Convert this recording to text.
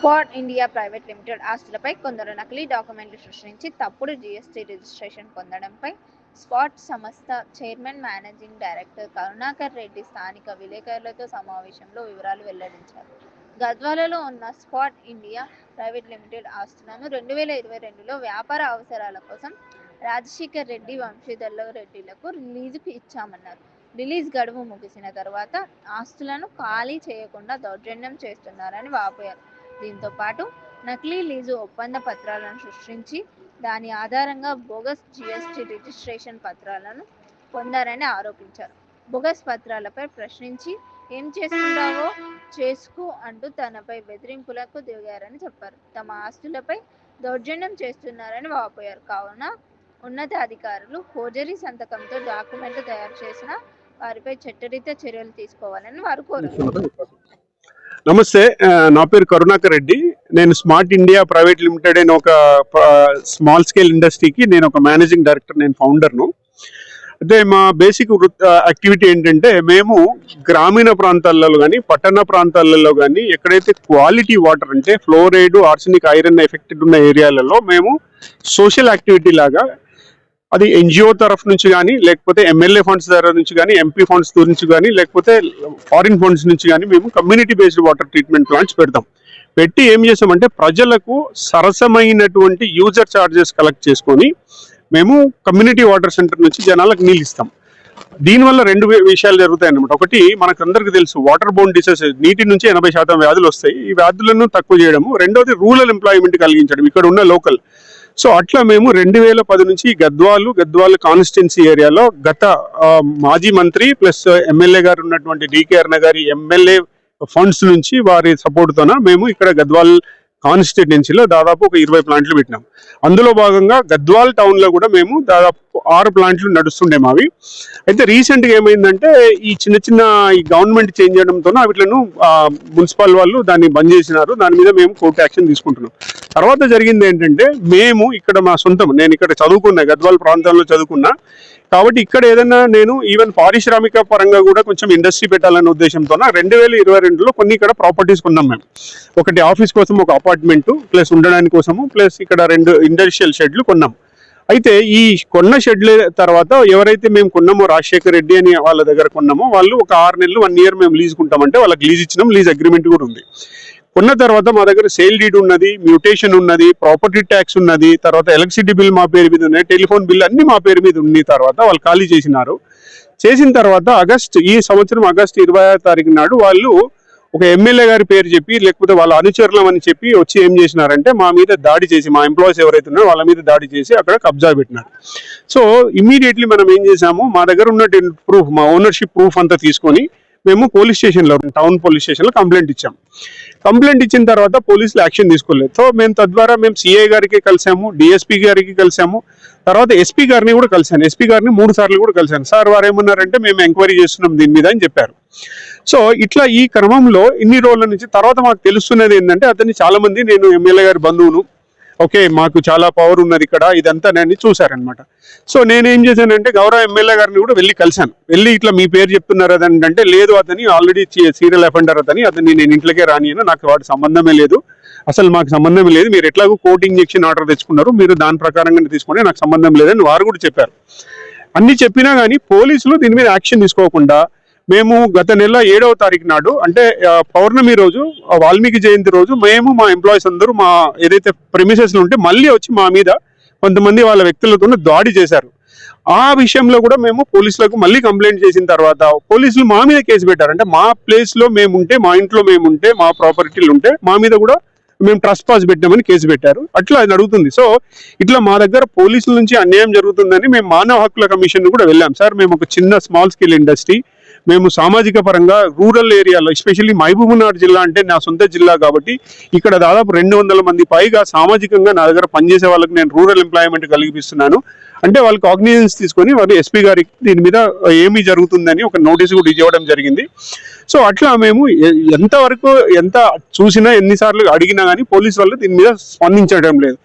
Spot India private limited ఆస్తులపై కొందరు నకిలీ డాక్యుమెంట్లు సృష్టించి తప్పుడు జీఎస్టీ రిజిస్ట్రేషన్ పొందడంపై స్పాట్ సంస్థ chairman managing director Karunakar Reddy స్థానిక విలేకరులతో సమావేశంలో వివరాలు వెల్లడించారు. గద్వాలలో ఉన్న స్పాట్ ఇండియా ప్రైవేట్ లిమిటెడ్ ఆస్తులను రెండు వేల ఇరవై రెండులో వ్యాపార అవసరాల కోసం రాజశేఖర్ రెడ్డి వంశీధర్ల రెడ్డిలకు రిలీజుకు ఇచ్చామన్నారు. రిలీజ్ గడువు ముగిసిన తర్వాత ఆస్తులను ఖాళీ చేయకుండా దౌర్జన్యం చేస్తున్నారని వాపోయారు. దీంతో పాటు నకిలీ లీజు ఒప్పంద పత్రాలను సృష్టించి దాని ఆధారంగా బోగస్ జిఎస్టి రిజిస్ట్రేషన్ పత్రాలను పొందారని ఆరోపించారు. బోగస్ పత్రాలపై ప్రశ్నించి ఏం చేసుకుంటావో చేసుకో అంటూ తనపై బెదిరింపులకు దిగారని చెప్పారు. తమ ఆస్తులపై దౌర్జన్యం చేస్తున్నారని వాపోయారు. కావున ఉన్నతాధికారులు ఫోర్జరీ సంతకంతో డాక్యుమెంట్లు తయారు చేసిన వారిపై చట్టరీత్యా చర్యలు తీసుకోవాలని వారు కోరారు. నమస్తే నా పేరు కరుణాకర్ రెడ్డి. నేను స్మార్ట్ ఇండియా ప్రైవేట్ లిమిటెడ్ అని ఒక స్మాల్ స్కేల్ ఇండస్ట్రీకి నేను ఒక మేనేజింగ్ డైరెక్టర్ నేను ఫౌండర్ను. అయితే మా బేసిక్ యాక్టివిటీ ఏంటంటే మేము గ్రామీణ ప్రాంతాలలో కానీ పట్టణ ప్రాంతాలలో కానీ ఎక్కడైతే క్వాలిటీ వాటర్ అంటే ఫ్లోరైడ్ ఆర్సనిక్ ఐరన్ ఎఫెక్టెడ్ ఉన్న ఏరియాలలో మేము సోషల్ యాక్టివిటీ లాగా అది ఎన్జిఓ తరఫు నుంచి కానీ లేకపోతే ఎమ్మెల్యే ఫండ్స్ తరఫు నుంచి కానీ ఎంపీ ఫండ్స్ గురించి కానీ లేకపోతే ఫారిన్ ఫండ్స్ నుంచి కానీ మేము community based water treatment plants పెడతాం. పెట్టి ఏం చేసామంటే ప్రజలకు సరసమైనటువంటి యూజర్ ఛార్జెస్ కలెక్ట్ చేసుకొని మేము కమ్యూనిటీ వాటర్ సెంటర్ నుంచి జనాలకు నీళ్ళు ఇస్తాం. దీనివల్ల రెండు విషయాలు జరుగుతాయి అన్నమాట. ఒకటి మనకు అందరికీ తెలుసు వాటర్ బోన్ డిసీజెస్ నీటి నుంచి ఎనభై శాతం వ్యాధులు వస్తాయి. ఈ వ్యాధులను తక్కువ చేయడము. రెండోది రూరల్ ఎంప్లాయ్మెంట్ కలిగించడం. ఇక్కడ ఉన్న లోకల్. సో అట్లా మేము రెండు వేల పది నుంచి గద్వాలు గద్వాల కాన్స్టిట్యున్సీ ఏరియాలో గత మాజీ మంత్రి ప్లస్ ఎమ్మెల్యే గారు ఉన్నటువంటి డికే అర్ణ గారి ఎమ్మెల్యే ఫండ్స్ నుంచి వారి సపోర్ట్తోన మేము ఇక్కడ గద్వాల్ కాన్స్టిట్యున్సీలో దాదాపు ఒక ఇరవై ప్లాంట్లు పెట్టినాం. అందులో భాగంగా గద్వాల్ టౌన్లో కూడా మేము దాదాపు ఆరు ప్లాంట్లు నడుస్తుండే మావి. అయితే రీసెంట్గా ఏమైందంటే ఈ చిన్న చిన్న ఈ గవర్నమెంట్ చేంజ్ చేయడంతో వీటిలను మున్సిపల్ వాళ్ళు దాన్ని బంద్ చేసినారు. దాని మీద మేము కోర్టు యాక్షన్ తీసుకుంటున్నాం. తర్వాత జరిగింది ఏంటంటే మేము ఇక్కడ మా సొంతం నేను ఇక్కడ చదువుకున్నా గద్వాల్ ప్రాంతంలో చదువుకున్నా. కాబట్టి ఇక్కడ ఏదైనా నేను ఈవెన్ పారిశ్రామిక పరంగా కూడా కొంచెం ఇండస్ట్రీ పెట్టాలనే ఉద్దేశంతో రెండు వేల ఇరవై రెండులో కొన్ని ఇక్కడ ప్రాపర్టీస్ కొన్నాం మేము. ఒకటి ఆఫీస్ కోసం ఒక అపార్ట్మెంట్ ప్లస్ ఉండడానికి కోసము ప్లస్ ఇక్కడ రెండు ఇండస్ట్రియల్ షెడ్లు కొన్నాం. అయితే ఈ కొన్న షెడ్ల తర్వాత ఎవరైతే మేము కొన్నామో రాజశేఖర్ రెడ్డి అని వాళ్ళ దగ్గర కొన్నామో వాళ్ళు ఒక ఆరు నెలలు వన్ ఇయర్ మేము లీజ్ కొంటామంటే వాళ్ళకి లీజ్ ఇచ్చినాం లీజ్ అగ్రిమెంట్ కూడా ఉంది. కొన్న తర్వాత మా దగ్గర సేల్ డీడ్ ఉన్నది మ్యూటేషన్ ఉన్నది ప్రాపర్టీ ట్యాక్స్ ఉన్నది తర్వాత ఎలక్ట్రిసిటీ బిల్ మా పేరు మీద ఉన్నాయి టెలిఫోన్ బిల్ అన్ని మా పేరు మీద ఉంది తర్వాత వాళ్ళు ఖాళీ చేసినారు. చేసిన తర్వాత ఆగస్ట్ ఈ సంవత్సరం ఆగస్ట్ ఇరవై తారీఖు నాడు వాళ్ళు ఒక ఎమ్మెల్యే గారి పేరు చెప్పి లేకపోతే వాళ్ళ అనుచరులం అని చెప్పి వచ్చి ఏం చేసినారంటే మా మీద దాడి చేసి మా ఎంప్లాయీస్ ఎవరైతే ఉన్నారో వాళ్ళ మీద దాడి చేసి అక్కడ కబ్జా పెట్టినారు. సో ఇమీడియట్లీ మనం ఏం చేసాము మా దగ్గర ఉన్న ప్రూఫ్ మా ఓనర్షిప్ ప్రూఫ్ అంతా తీసుకొని మేము పోలీస్ స్టేషన్లో టౌన్ పోలీస్ స్టేషన్లో కంప్లైంట్ ఇచ్చాం. కంప్లైంట్ ఇచ్చిన తర్వాత పోలీసులు యాక్షన్ తీసుకోలేదు. సో మేము తద్వారా మేము సిఐ గారికి కలిసాము డిఎస్పీ గారికి కలిసాము తర్వాత ఎస్పీ గారిని కూడా కలిసాను ఎస్పీ గారిని మూడు సార్లు కూడా కలిశాను. సార్ వారు ఏమన్నారంటే మేము ఎంక్వైరీ చేస్తున్నాం దీని మీద అని చెప్పారు. సో ఇట్లా ఈ క్రమంలో ఇన్ని రోజుల నుంచి తర్వాత మాకు తెలుస్తున్నది ఏంటంటే అతన్ని చాలా మంది నేను ఎమ్మెల్యే గారి బంధువును ఓకే మాకు చాలా పవర్ ఉన్నది ఇక్కడ ఇదంతా నేను చూశారనమాట సో నేను ఏం చేశానంటే గౌరవ ఎమ్మెల్యే గారిని కూడా వెళ్ళి కలిశాను. వెళ్ళి ఇట్లా మీ పేరు చెప్తున్నారు అదని అంటే లేదు అతని ఆల్రెడీ సీరియల్ అఫెండర్ అతని అతన్ని నేను ఇంట్లోకే రానియను నాకు వాటి సంబంధమే లేదు. అసలు మాకు సంబంధం లేదు. మీరు ఎట్లాగో కోర్టు ఇంజెక్షన్ ఆర్డర్ తెచ్చుకున్నారు. మీరు దాని ప్రకారంగా తీసుకుని నాకు సంబంధం లేదని వారు కూడా చెప్పారు. అన్ని చెప్పినా కానీ పోలీసులు దీని మీద యాక్షన్ తీసుకోకుండా మేము గత నెల ఏడవ తారీఖు నాడు అంటే పౌర్ణమి రోజు వాల్మీకి జయంతి రోజు మేము మా ఎంప్లాయీస్ అందరూ మా ఏదైతే ప్రెమిసెస్ ఉంటే మళ్ళీ వచ్చి మా మీద కొంతమంది వాళ్ళ వ్యక్తులతో దాడి చేశారు. ఆ విషయంలో కూడా మేము పోలీసులకు మళ్ళీ కంప్లైంట్ చేసిన తర్వాత పోలీసులు మా మీద కేసు పెట్టారు. అంటే మా ప్లేస్లో మేము ఉంటే మా ఇంట్లో మేము ఉంటే మా ప్రాపర్టీలు ఉంటే మా మీద కూడా మేము ట్రస్ట్ పాస్ పెట్టామని కేసు పెట్టారు. అట్లా అది అడుగుతుంది. సో ఇట్లా మా దగ్గర పోలీసుల నుంచి అన్యాయం జరుగుతుందని మేము మానవ హక్కుల కమిషన్ కూడా వెళ్ళాం. సార్ మేము ఒక చిన్న స్మాల్ స్కేల్ ఇండస్ట్రీ మేము సామాజిక పరంగా రూరల్ ఏరియాలో ఎస్పెషల్లీ మహబూబ్నాథ్ జిల్లా అంటే నా సొంత జిల్లా కాబట్టి ఇక్కడ దాదాపు రెండు వందల మంది పైగా సామాజికంగా నా దగ్గర పనిచేసే వాళ్ళకి నేను రూరల్ ఎంప్లాయ్మెంట్ కలిగిస్తున్నాను అంటే వాళ్ళకి కాగ్నిజెన్స్ తీసుకొని వాళ్ళు ఎస్పీ గారికి దీని మీద ఏమి జరుగుతుందని ఒక నోటీస్ కూడా ఇవ్వడం జరిగింది. సో అట్లా మేము ఎంతవరకు ఎంత చూసినా ఎన్నిసార్లు అడిగినా కానీ పోలీస్ వాళ్ళు దీని మీద స్పందించడం లేదు.